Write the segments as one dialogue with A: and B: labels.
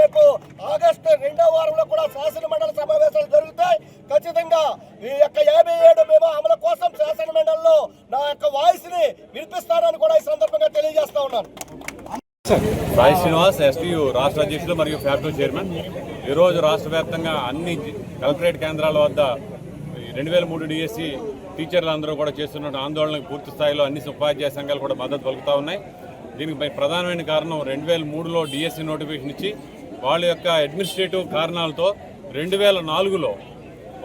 A: రేపు ఆగస్టు రెండో వారంలో కూడా శాసన మండలి సమావేశాలు జరుగుతాయి. ఖచ్చితంగా ఈ యొక్క యాభై ఏడు మేము అమలు కోసం శాసన మండలిలో నా యొక్క వాయిస్ని వినిపిస్తానని కూడా ఈ సందర్భంగా తెలియజేస్తా ఉన్నాను.
B: రాయ్ శ్రీనివాస్ ఎస్టీయు రాష్ట్ర అధ్యక్షులు మరియు ఫ్యాక్టరీ చైర్మన్. ఈరోజు రాష్ట్ర వ్యాప్తంగా అన్ని కలెక్టరేట్ కేంద్రాల వద్ద రెండు వేల మూడు డిఎస్సీ టీచర్లు అందరూ కూడా చేస్తున్న ఆందోళనకు పూర్తి స్థాయిలో అన్ని ఉపాధ్యాయ సంఘాలు కూడా మద్దతు పలుకుతూ ఉన్నాయి. దీనికి ప్రధానమైన కారణం రెండు వేల మూడులో డిఎస్సి నోటిఫికేషన్ ఇచ్చి వాళ్ళ యొక్క అడ్మినిస్ట్రేటివ్ కారణాలతో రెండు వేల నాలుగులో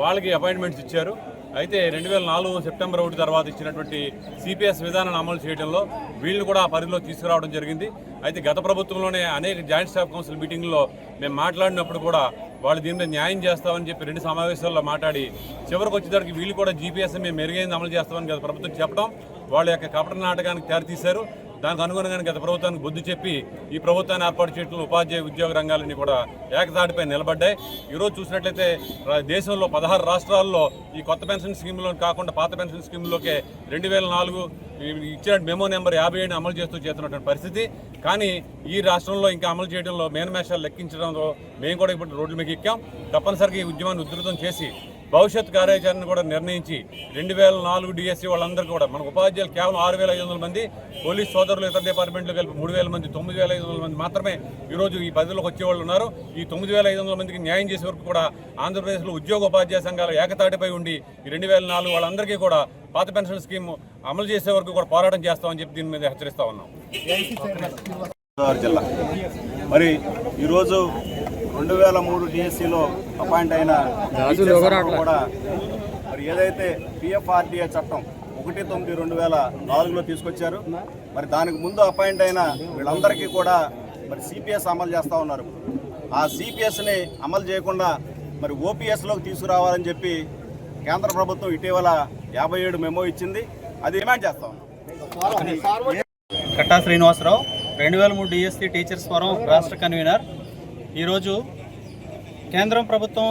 B: వాళ్ళకి అపాయింట్మెంట్స్ ఇచ్చారు. అయితే రెండు వేల నాలుగు సెప్టెంబర్ ఒకటి తర్వాత ఇచ్చినటువంటి సిపిఎస్ విధానాన్ని అమలు చేయడంలో వీళ్ళు కూడా ఆ పరిధిలో తీసుకురావడం జరిగింది. అయితే గత ప్రభుత్వంలోనే అనేక జాయింట్ స్టాఫ్ కౌన్సిల్ మీటింగ్లో మేము మాట్లాడినప్పుడు కూడా వాళ్ళు దీని మీద న్యాయం చేస్తామని చెప్పి రెండు సమావేశాల్లో మాట్లాడి చివరికి వచ్చేసరికి వీళ్ళు కూడా జీపీఎస్ మేము మెరుగైంది అమలు చేస్తామని గత ప్రభుత్వం చెప్పడం వాళ్ళ యొక్క కపట నాటకానికి తెరతీశారు దానికి అనుగుణంగానే గత ప్రభుత్వానికి బుద్ధి చెప్పి ఈ ప్రభుత్వాన్ని ఏర్పాటు చేయడంలో ఉపాధ్యాయ ఉద్యోగ రంగాలన్నీ కూడా ఏకదాటిపై నిలబడ్డాయి. ఈరోజు చూసినట్లయితే దేశంలో పదహారు రాష్ట్రాల్లో ఈ కొత్త పెన్షన్ స్కీమ్లో కాకుండా పాత పెన్షన్ స్కీమ్లోకే రెండు వేల నాలుగు ఇచ్చిన మెమో నెంబర్ యాభై ఏడు అమలు చేస్తూ చేస్తున్నటువంటి పరిస్థితి. కానీ ఈ రాష్ట్రంలో ఇంకా అమలు చేయడంలో మేనమేషాలు లెక్కించడంలో మేము కూడా ఇప్పుడు రోడ్ల మీకు ఎక్కాం. తప్పనిసరిగా ఈ ఉద్యమాన్ని ఉధృతం చేసి భవిష్యత్ కార్యాచరణ కూడా నిర్ణయించి రెండు వేల నాలుగు డిఎస్సీ వాళ్ళందరూ కూడా మన ఉపాధ్యాయులు కేవలం ఆరు వేల ఐదు వందల మంది పోలీస్ సోదరులు ఇతర డిపార్ట్మెంట్లు కలిపి మూడు వేల మంది తొమ్మిది వేల ఐదు వందల మంది మాత్రమే ఈరోజు ఈ పదవిలోకి వచ్చేవాళ్ళు ఉన్నారు. ఈ తొమ్మిది వేల ఐదు వందల మందికి న్యాయం చేసే వరకు కూడా ఆంధ్రప్రదేశ్లో ఉద్యోగ ఉపాధ్యాయ సంఘాలు ఏకతాటిపై ఉండి ఈ రెండు వేల నాలుగు వాళ్ళందరికీ కూడా పాత పెన్షన్ స్కీమ్ అమలు చేసే వరకు కూడా పోరాటం చేస్తామని చెప్పి దీని మీద హెచ్చరిస్తా ఉన్నాం.
C: జిల్లా. మరి ఈరోజు రెండు వేల మూడు డిఎస్సిలో అపాయింట్ అయిన కూడా మరి ఏదైతే పిఎఫ్ఆర్డిఏ చట్టం ఒకటి తొమ్మిది రెండు వేల నాలుగులో తీసుకొచ్చారు మరి దానికి ముందు అపాయింట్ అయిన వీళ్ళందరికీ కూడా మరి సిపిఎస్ అమలు చేస్తూ ఉన్నారు. ఆ సిపిఎస్ని అమలు చేయకుండా మరి ఓపీఎస్లోకి తీసుకురావాలని చెప్పి కేంద్ర ప్రభుత్వం ఇటీవల యాభై ఏడు మెమో ఇచ్చింది. అది డిమాండ్ చేస్తా ఉన్నాం.
D: కట్టా శ్రీనివాసరావు రెండు వేల మూడు డిఎస్సి టీచర్స్ ఫోరం రాష్ట్ర కన్వీనర్ ఈరోజు కేంద్రం ప్రభుత్వం